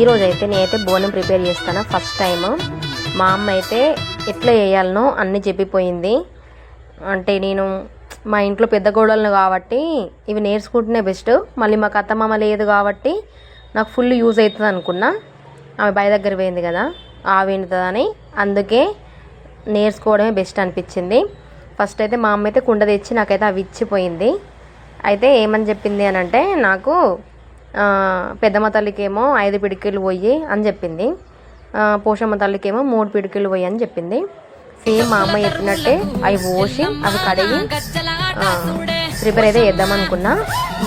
ఈరోజు అయితే నేనైతే బోనం ప్రిపేర్ చేస్తాను ఫస్ట్ టైము. మా అమ్మ అయితే ఎట్లా చేయాలనో అన్నీ చెప్పిపోయింది. అంటే నేను మా ఇంట్లో పెద్ద గోడలను కాబట్టి ఇవి నేర్చుకుంటేనే బెస్ట్. మళ్ళీ మాకు అత్తమామ లేదు కాబట్టి నాకు ఫుల్ యూజ్ అవుతుంది అనుకున్నా. ఆమె బయ దగ్గర పోయింది కదా ఆ అందుకే నేర్చుకోవడమే బెస్ట్ అనిపించింది. ఫస్ట్ అయితే మా అమ్మ అయితే కుండ తెచ్చి నాకైతే అవి ఇచ్చిపోయింది. అయితే ఏమని చెప్పింది అని అంటే నాకు పెద్దమ్మ తల్లికేమో ఐదు పిడికిలు పోయి అని చెప్పింది. పోషమ్మ తల్లికేమో మూడు పిడికిలు పోయి అని చెప్పింది. సేమ్ మా అమ్మ చెప్పినట్టే అవి పోసి అవి కడిగి ప్రిపేర్ అయితే చేద్దామనుకున్నా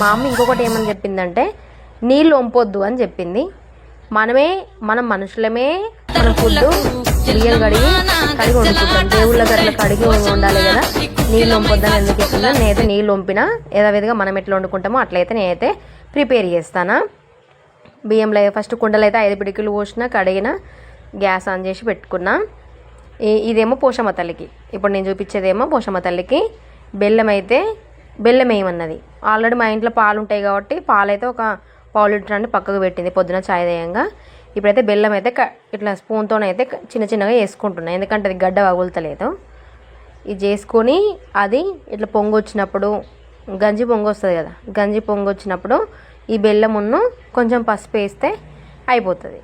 మా అమ్మ ఇంకొకటి ఏమని చెప్పిందంటే నీళ్ళు వంపొద్దు అని చెప్పింది. మనమే మనం మనుషులమే మన ఫుడ్ బియ్యం కడిగి కడిగి వండుకుంటాం. దేవుళ్ళ గట్ల కడిగి ఉండాలి కదా? నీళ్ళు వంపొద్దని ఎందుకు చెప్పిందా? నేనైతే నీళ్ళు వంపినా యథావిధిగా మనం ఎట్లా వండుకుంటామో అట్లయితే నేనైతే ప్రిపేర్ చేస్తానా? బియ్యంలో ఫస్ట్ కుండలు అయితే ఐదు పిడికిలు పోసిన కడిగిన గ్యాస్ ఆన్ చేసి పెట్టుకున్నా. ఇదేమో పోషమ్మ తల్లికి. ఇప్పుడు నేను చూపించేదేమో పోషమ్మ తల్లికి. బెల్లం అయితే బెల్లం వేయమన్నది ఆల్రెడీ మా ఇంట్లో పాలు ఉంటాయి కాబట్టి పాలు అయితే ఒక పావు లీటర్ అని పక్కకు పెట్టింది పొద్దున చాయ్ దేయంగా ఇప్పుడైతే బెల్లం అయితే క- ఇట్లా స్పూన్తో అయితే చిన్న చిన్నగా వేసుకుంటున్నాను ఎందుకంటే అది గడ్డ వగులుతలేదు. ఇది చేసుకొని అది ఇట్లా పొంగు వచ్చినప్పుడు గంజి పొంగు వస్తుంది కదా గంజి పొంగు వచ్చినప్పుడు ఈ బెల్లమును కొంచెం పసుపు వేస్తే అయిపోతుంది.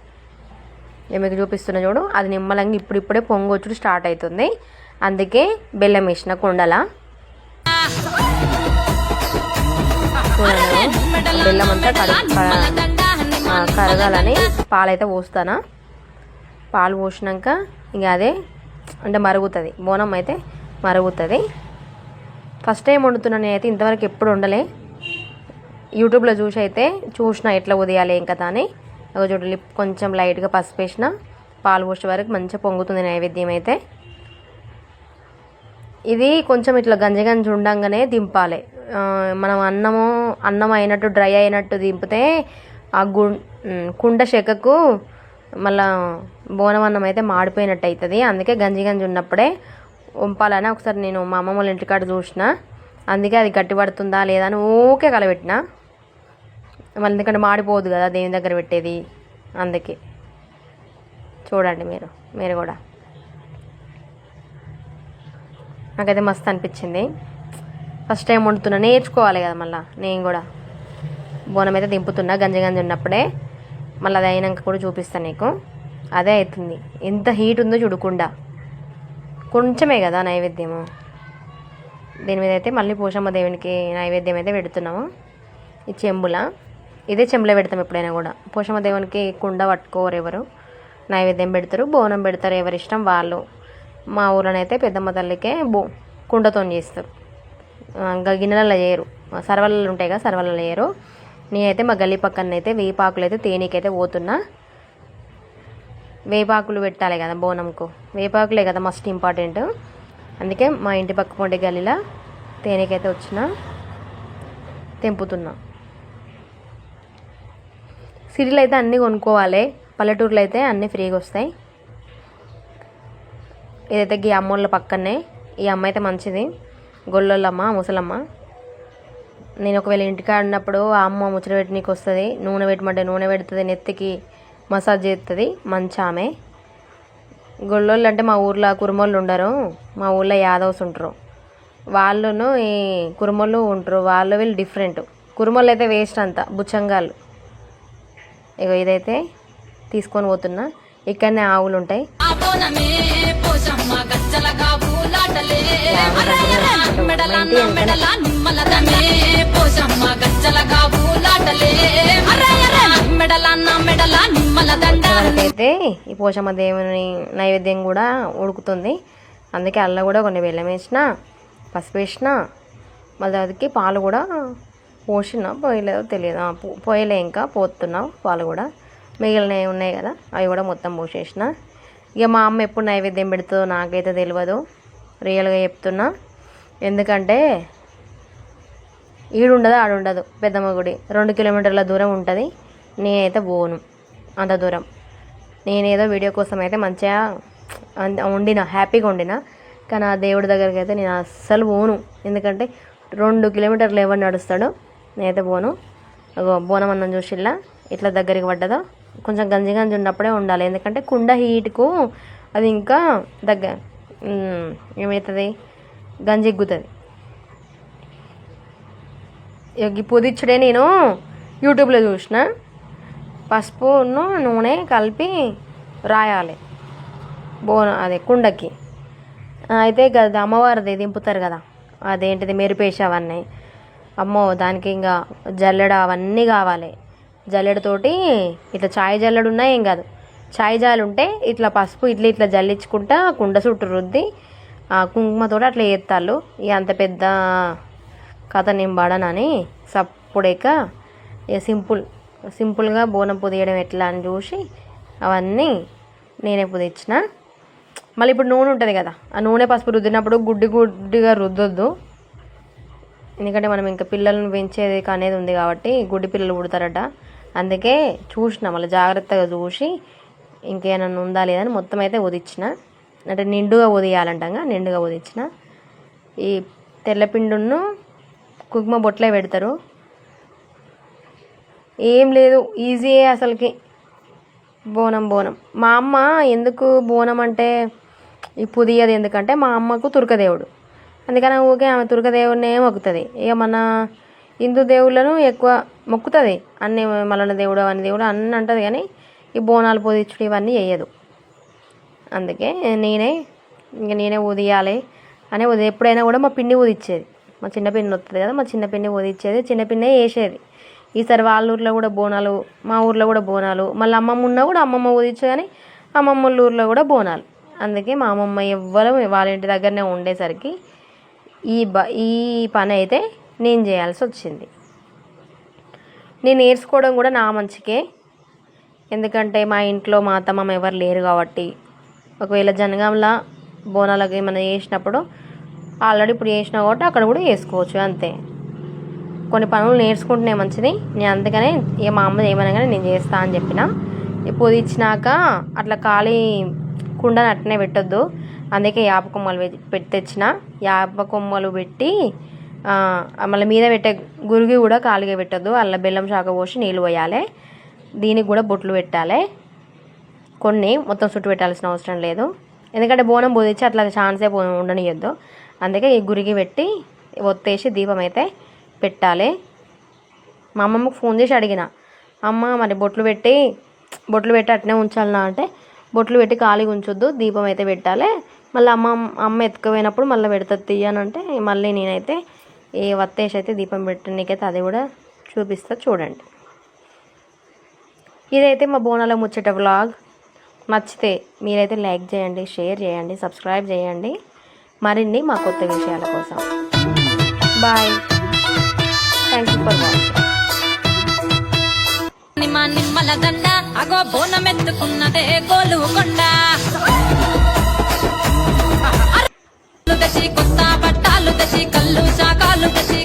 నేను మీకు చూపిస్తున్న చూడు అది నిమ్మలంగా ఇప్పుడిప్పుడే పొంగొచ్చుడు స్టార్ట్ అవుతుంది అందుకే బెల్లం వేసిన కుండల. బెల్లం అంతా కరగాలని పాలైతే పోస్తానా. పాలు పోసినాక ఇక అదే అంటే మరుగుతుంది. బోనం అయితే మరుగుతుంది. ఫస్ట్ టైం వండుతున్నాను నేనైతే ఇంతవరకు ఎప్పుడు వండలే. యూట్యూబ్లో చూసి అయితే చూసిన ఎట్లా ఉదయాలి ఏం కదా అని. ఒక చూడు లిప్ కొంచెం లైట్గా పసుపు వేసిన పాలు పోసే వరకు మంచిగా పొంగుతుంది నైవేద్యం అయితే. ఇది కొంచెం ఇట్లా గంజి గంజి ఉండంగానే దింపాలి. మనం అన్నము అన్నం అయినట్టు డ్రై అయినట్టు దింపితే ఆ గు కుండ చెక్కకు మళ్ళా బోనం అన్నం అయితే మాడిపోయినట్టు అవుతుంది అందుకే గంజి గంజి ఉన్నప్పుడే వంపాలని ఒకసారి నేను మా అమ్మమ్మ వాళ్ళ ఇంటికాడ చూసిన. అందుకే అది గట్టి పడుతుందా లేదా అని ఊకే కలబెట్టిన. మళ్ళీ ఎందుకంటే మాడిపోదు కదా దేవుని దగ్గర పెట్టేది. అందుకే. చూడండి మీరు మీరు కూడా. నాకైతే మస్తు అనిపించింది. ఫస్ట్ టైం వండుతున్నా. నేర్చుకోవాలి కదా మళ్ళీ. నేను కూడా. బోనం అయితే దింపుతున్నా గంజి గంజి ఉన్నప్పుడే. మళ్ళీ అది అయినాక కూడా చూపిస్తాను నీకు. అదే అవుతుంది. ఎంత హీట్ ఉందో చూడకుండా కొంచెమే కదా నైవేద్యము. దీని మీద అయితే మళ్ళీ పోషమ్మ దేవునికి నైవేద్యం అయితే పెడుతున్నాము. ఈ చెంబుల. ఇదే చెంబులో పెడతాం ఎప్పుడైనా కూడా. పోషమ్మ దేవునికి కుండ పట్టుకోరు ఎవరు. నైవేద్యం పెడతారు బోనం పెడతారు ఎవరి ఇష్టం వాళ్ళు. మా ఊళ్ళోనైతే పెద్దమ్మ తల్లికే బో కుండతో చేస్తారు. ఇంకా గిన్నెలలో చేయరు. సర్వలలో ఉంటాయి కదా సర్వలలో చేయరు. నేనైతే మా గల్లీ పక్కన అయితే వేపాకులు అయితే తేనెకైతే పోతున్నా. వేపాకులు పెట్టాలి కదా బోనంకు. వేపాకులే కదా మస్ట్ ఇంపార్టెంట్. అందుకే మా ఇంటి పక్క పొండే గల్లీలో తేనెకైతే వచ్చిన తెంపుతున్నా. సిటీలో అయితే అన్నీ కొనుక్కోవాలి. పల్లెటూరులో అయితే అన్నీ ఫ్రీగా వస్తాయి ఇదైతే ఈ అమ్మోళ్ళ పక్కనే. ఈ అమ్మ అయితే మంచిది. గొల్లొల్లమ్మ ముసలమ్మ. నేను ఒకవేళ ఇంటికాడ ఉన్నప్పుడు ఆ అమ్మ ముచ్చట పెట్టి నీకు వస్తుంది నూనె పెట్టమంటే నూనె పెడుతుంది నెత్తికి మసాజ్ చేస్తుంది మంచి ఆమె. గొల్లోళ్ళు అంటే మా ఊర్లో కురుమోళ్ళు ఉండరు. మా ఊర్లో యాదవ్స్ ఉంటారు. వాళ్ళును ఈ కురుమోళ్ళు ఉంటారు. వాళ్ళు వీళ్ళు డిఫరెంట్. కురుమోళ్ళు అయితే వేస్ట్ అంతా. బుచ్చంగాళ్ళు. ఇగో ఇదైతే తీసుకొని పోతున్నా. ఇక్కడనే ఆవులు ఉంటాయి. మనకైతే ఈ పోషమ్మ దేవుని నైవేద్యం కూడా ఉడుకుతుంది. అందుకే అల్ల కూడా కొన్ని బెల్లం వేసిన పసుపు వేసిన మళ్ళీ అదికి పాలు కూడా పోసినా పోయలేదో తెలియదు. పోయలే ఇంకా పోతున్నావు పాలు కూడా. మిగిలినవి ఉన్నాయి కదా అవి కూడా మొత్తం పోసేసిన. ఇక మా అమ్మ ఎప్పుడు నైవేద్యం పెడుతుందో నాకైతే తెలియదు రియల్గా చెప్తున్నా. ఎందుకంటే ఈడుండదు ఆడుండదు. పెద్దమ్మ గుడి. రెండు కిలోమీటర్ల దూరం ఉంటుంది. నేనైతే పోను అంత దూరం. నేనేదో వీడియో కోసం అయితే మంచిగా వండిన హ్యాపీగా వండిన కానీ ఆ దేవుడి దగ్గరికి అయితే నేను అస్సలు పోను. ఎందుకంటే రెండు కిలోమీటర్లు ఎవరు నడుస్తాడో నేనైతే బోను. అగో బోనం అన్నం చూసిల్లా? ఇట్లా దగ్గరికి పడ్డదో? కొంచెం గంజి గంజి ఉన్నప్పుడే ఉండాలి. ఎందుకంటే కుండ హీట్కు అది ఇంకా దగ్గర ఏమవుతుంది గంజి ఎగ్గుతుంది. ఈ పుదిచ్చుడే నేను యూట్యూబ్లో చూసిన. పసుపును నూనె కలిపి రాయాలి. బోన అదే కుండకి. అయితే అమ్మవారిది దింపుతారు కదా. అదేంటిది? మెరిపేసి అవన్నీ అమ్మో దానికి ఇంకా జల్లెడ అవన్నీ కావాలి. జల్లెడతోటి ఇట్లా చాయ్ జల్లెడు ఉన్నా ఏం కాదు. చాయ్ జాలు ఉంటే ఇట్లా పసుపు ఇట్లా ఇట్లా జల్లించుకుంటా కుండ చుట్టూ రుద్ది ఆ కుంకుమతోటి అట్లా ఎత్తాళ్ళు ఇక అంత పెద్ద కథ నేను పడనని సప్పుడేక ఇక సింపుల్ సింపుల్గా బోనం పుదియడం ఎట్లా అని చూసి అవన్నీ నేనే పుదిచ్చిన. మళ్ళీ ఇప్పుడు నూనె ఉంటుంది కదా ఆ నూనె పసుపు రుద్దినప్పుడు గుడ్డి గుడ్డిగా రుద్దొద్దు. ఎందుకంటే మనం ఇంకా పిల్లలను పెంచేది అనేది ఉంది కాబట్టి గుడ్డి పిల్లలు పుడతారట. అందుకే చూసిన మళ్ళీ జాగ్రత్తగా చూసి ఇంకేమైనా ఉందా లేదని మొత్తం అయితే ఉదిచ్చిన. అంటే నిండుగా ఉదియాలంటంగా నిండుగా ఉదిచ్చిన. ఈ తెల్లపిండును కుంకుమ బొట్లే పెడతారు. ఏం లేదు ఈజీయే అసలుకి. బోనం బోనం. మా అమ్మ ఎందుకు బోనం అంటే ఈ పుదియది ఎందుకంటే మా అమ్మకు తుర్కదేవుడు. అందుకని ఊకే ఆమె తుర్కదేవుడినే మొక్కుతుంది. ఇక మన హిందూ దేవుళ్ళను ఎక్కువ మొక్కుతుంది. అన్ని మల్లన్న దేవుడు అని దేవుడు అన్ని అంటుంది కానీ ఈ బోనాలు పొదిచ్చుడు ఇవన్నీ వేయదు అందుకే నేనే ఇంక నేనే ఉదియాలి అనే ఉదయం ఎప్పుడైనా కూడా మా పిన్ని ఊదిచ్చేది. మా చిన్న వస్తుంది కదా మా చిన్న పిన్ని ఉదిచ్చేది చిన్న వేసేది ఈసారి వాళ్ళ ఊర్లో కూడా బోనాలు మా ఊర్లో కూడా బోనాలు. మళ్ళీ అమ్మమ్మ ఉన్నా కూడా అమ్మమ్మ ఊదిచ్చు కానీ అమ్మమ్మ వాళ్ళ ఊర్లో కూడా బోనాలు. అందుకే మా అమ్మమ్మ ఎవ్వరు వాళ్ళ ఇంటి దగ్గరనే ఉండేసరికి ఈ బ ఈ పని అయితే నేను చేయాల్సి వచ్చింది నేను నేర్చుకోవడం కూడా నా మంచికే. ఎందుకంటే మా ఇంట్లో మా అత్తమ్మ ఎవరు లేరు కాబట్టి ఒకవేళ జనగాంలో బోనాలకు ఏమైనా చేసినప్పుడు ఆల్రెడీ ఇప్పుడు చేసినా కాబట్టి అక్కడ కూడా వేసుకోవచ్చు అంతే. కొన్ని పనులు నేర్చుకుంటున్నాయి మంచిది. నేను అందుకనే ఇక మా అమ్మ ఏమైనా కానీ నేను చేస్తా అని చెప్పిన. ఇప్పుడు ఇచ్చినాక అట్లా ఖాళీ కుండను అట్నే పెట్టొద్దు. అందుకే యాప కొమ్మలు పె- పెట్టి తెచ్చిన. యాప కొమ్మలు పెట్టి మళ్ళీ మీద పెట్టే గురిగి కూడా ఖాళీగా పెట్టద్దు. అల్ల బెల్లం శాఖ పోసి నీళ్ళు పోయాలి. దీనికి కూడా బొట్లు పెట్టాలి. కొన్ని మొత్తం చుట్టు పెట్టాల్సిన అవసరం లేదు. ఎందుకంటే బోనం బోధించి అట్లా ఛాన్సే ఉండనియొద్దు. అందుకే ఈ గురికి పెట్టి ఒత్తేసి దీపం అయితే పెట్టాలి. మా అమ్మమ్మకు ఫోన్ చేసి అడిగిన అమ్మ మరి బొట్లు పెట్టి బొట్లు పెట్టి అట్నే ఉంచాలనా? అంటే బొట్లు పెట్టి ఖాళీగా ఉంచొద్దు. దీపం అయితే పెట్టాలి. మళ్ళీ అమ్మ అమ్మ ఎత్తుకుపోయినప్పుడు మళ్ళీ పెడుతుంది తీయనంటే మళ్ళీ నేనైతే ఏ వత్తేసి అయితే దీపం పెట్టడానికైతే అది కూడా చూపిస్తా చూడండి. ఇదైతే మా బోనాల ముచ్చట వ్లాగ్. నచ్చితే మీరైతే లైక్ చేయండి షేర్ చేయండి సబ్స్క్రైబ్ చేయండి. మరిన్ని మా కొత్త విషయాల కోసం. Bye. Thank you for watching నిమ్మ నిమ్మల దండ అగో బోనం ఎత్తుకున్నదే గోలు కొండ దశి కొత్త బట్టాలు దశి కళ్ళు శాకాలు తెచ్చి